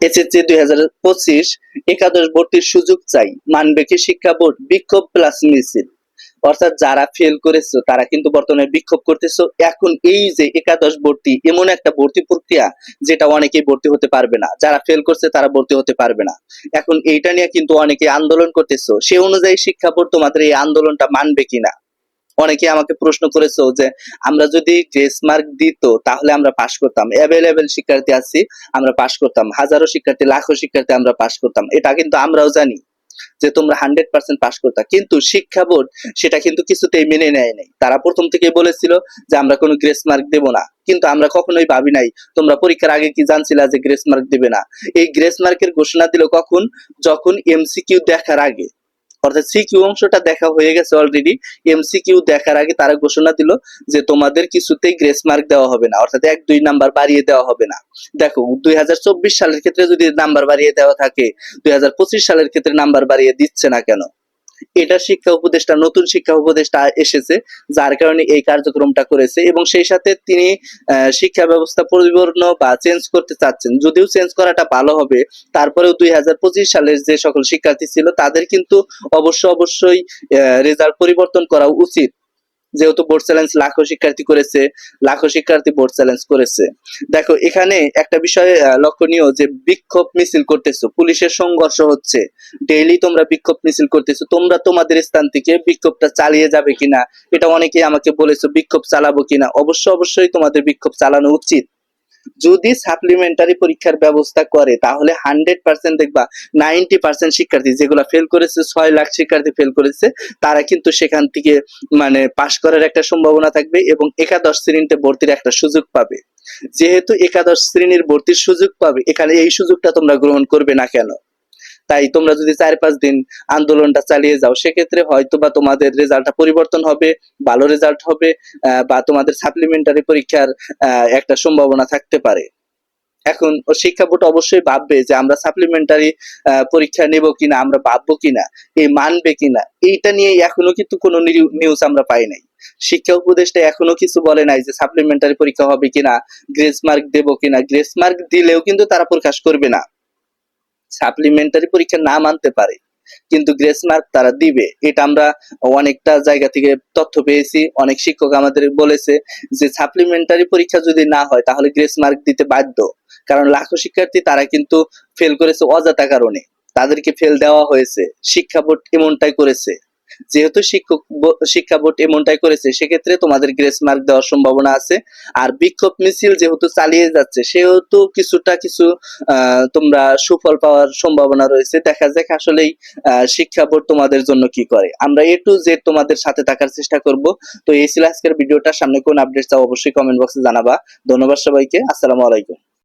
SSC দুই হাজার পঁচিশ একাদশ ভর্তির সুযোগ চাই। মানবে কি শিক্ষা বোর্ড বিক্ষোভ প্লাস মিছিল। অর্থাৎ যারা ফেল করেছ, তারা কিন্তু বর্তমানে বিক্ষোভ করতেছো। এখন এই যে একাদশ ভর্তি, এমন একটা ভর্তি প্রক্রিয়া যেটা অনেকেই ভর্তি হতে পারবে না। যারা ফেল করছে, তারা ভর্তি হতে পারবে না। এখন এইটা নিয়ে কিন্তু অনেকে আন্দোলন করতেছো। সে অনুযায়ী শিক্ষা বোর্ড তোমাদের এই আন্দোলনটা মানবে কিনা? অনেকে আমাকে প্রশ্ন করেছ যে, আমরা যদি গ্রেস মার্ক দিত, তাহলে আমরা পাশ করতাম। অ্যাভেলেবেল শিক্ষার্থী আছি, আমরা পাশ করতাম। হাজারো শিক্ষার্থী, লাখো শিক্ষার্থী আমরা পাশ করতাম। এটা কিন্তু আমরাও জানি যে, তোমরা হান্ড্রেড পার্সেন্ট পাশ করতা। কিন্তু শিক্ষা বোর্ড সেটা কিন্তু কিছুতেই মেনে নেয় নাই। তারা প্রথম থেকে বলেছিল যে, আমরা কোনো গ্রেস মার্ক দেব না। কিন্তু আমরা কখনোই ভাবি নাই, তোমরা পরীক্ষার আগে কি জানছিলা যে গ্রেস মার্ক দিবে না? এই গ্রেস মার্কের ঘোষণা দিল কখন? যখন এমসিকিউ দেখার আগে। অর্থাৎ সিকিউ অংশটা দেখা হয়ে গেছে অলরেডি এমসিকিউ দেখার আগে তারা ঘোষণা দিল যে তোমাদের কিছুতেই গ্রেস মার্ক দেওয়া হবে না। অর্থাৎ এক, দুই নাম্বার বাড়িয়ে দেওয়া হবে না। দেখো, দুই হাজার চব্বিশ সালের ক্ষেত্রে যদি নাম্বার বাড়িয়ে দেওয়া থাকে, দুই হাজার পঁচিশ সালের ক্ষেত্রে নাম্বার বাড়িয়ে দিচ্ছে না কেন? এটা শিক্ষা উপদেষ্টা, নতুন শিক্ষা উপদেষ্টা এসেছে, যার কারণে এই কার্যক্রমটা করেছে এবং সেই সাথে তিনি শিক্ষা ব্যবস্থা পরিবর্তন বা চেঞ্জ করতে চাচ্ছেন। যদিও চেঞ্জ করাটা ভালো হবে, তারপরেও দুই হাজার পঁচিশ সালের যে সকল শিক্ষার্থী ছিল, তাদের কিন্তু অবশ্য অবশ্যই রেজাল্ট পরিবর্তন করা উচিত। যেহেতু বোর্ড চ্যালেঞ্জ লাখো শিক্ষার্থী করেছে, লাখো শিক্ষার্থী বোর্ড চ্যালেঞ্জ করেছে। দেখো, এখানে একটা বিষয় লক্ষণীয় যে বিক্ষোভ মিছিল করতেছো, পুলিশের সংঘর্ষ হচ্ছে। ডেইলি তোমরা বিক্ষোভ মিছিল করতেছো, তোমরা তোমাদের স্থান থেকে বিক্ষোভটা চালিয়ে যাবে কিনা, এটা অনেকেই আমাকে বলেছ, বিক্ষোভ চালাবো কিনা। অবশ্য অবশ্যই তোমাদের বিক্ষোভ চালানো উচিত। যদি সাপ্লিমেন্টারি পরীক্ষার ব্যবস্থা করে, তাহলে হান্ড্রেড পার্সেন্ট দেখবা নাইনটি পার্সেন্ট শিক্ষার্থী যেগুলো ফেল করেছে, ছয় লাখ শিক্ষার্থী ফেল করেছে, তারা কিন্তু সেখান থেকে মানে পাশ করার একটা সম্ভাবনা থাকবে এবং একাদশ শ্রেণীতে ভর্তির একটা সুযোগ পাবে। যেহেতু একাদশ শ্রেণির ভর্তির সুযোগ পাবে, এখানে এই সুযোগটা তোমরা গ্রহণ করবে না কেন? তাই তোমরা যদি চার পাঁচ দিন আন্দোলনটা চালিয়ে যাও, সেক্ষেত্রে হয়তো বা তোমাদের রেজাল্টটা পরিবর্তন হবে, ভালো রেজাল্ট হবে বা তোমাদের সাপ্লিমেন্টারি পরীক্ষার একটা সম্ভাবনা থাকতে পারে। এখন শিক্ষা বোর্ড অবশ্যই ভাববে যে আমরা সাপ্লিমেন্টারি পরীক্ষা নেব কিনা, আমরা ভাববো কিনা এই মানবে কিনা, এইটা নিয়ে এখনও কিন্তু কোনো নিউজ আমরা পাই নাই। শিক্ষা উপদেষ্টা এখনও কিছু বলে নাই যে সাপ্লিমেন্টারি পরীক্ষা হবে কিনা গ্রেস মার্ক দেবো কিনা গ্রেস মার্ক দিলেও কিন্তু তারা প্রকাশ করবে না। সাপ্লিমেন্টারি পরীক্ষা না মানতে পারে। কিন্তু গ্রেস মার্ক তারা দিবে। এটা আমরা অনেকটা জায়গা থেকে তথ্য পেয়েছি। অনেক শিক্ষক আমাদের বলেছে যে সাপ্লিমেন্টারি পরীক্ষা যদি না হয়, তাহলে গ্রেস মার্ক দিতে বাধ্য। কারণ লাখো শিক্ষার্থী তারা কিন্তু ফেল করেছে অজাতা কারণে। তাদেরকে ফেল দেওয়া হয়েছে। শিক্ষা বোর্ড এমনটাই করেছে। যেহেতু শিক্ষক শিক্ষা বোর্ড এমনটাই করেছে, সেক্ষেত্রে তোমাদের গ্রেস মার্ক দেওয়ার সম্ভাবনা আছে। আর বিক্ষোভ মিছিল যেহেতু চালিয়ে যাচ্ছে, সেহেতু কিছুটা কিছু তোমরা সুফল পাওয়ার সম্ভাবনা রয়েছে। দেখা যাক আসলেই শিক্ষা বোর্ড তোমাদের জন্য কি করে। আমরা এ টু জেড তোমাদের সাথে থাকার চেষ্টা করব। তো এই ছিল আজকের ভিডিওটা। সামনে কোন আপডেট চাও অবশ্যই কমেন্ট বক্সে জানাবা। ধন্যবাদ সবাইকে। আসসালামু আলাইকুম।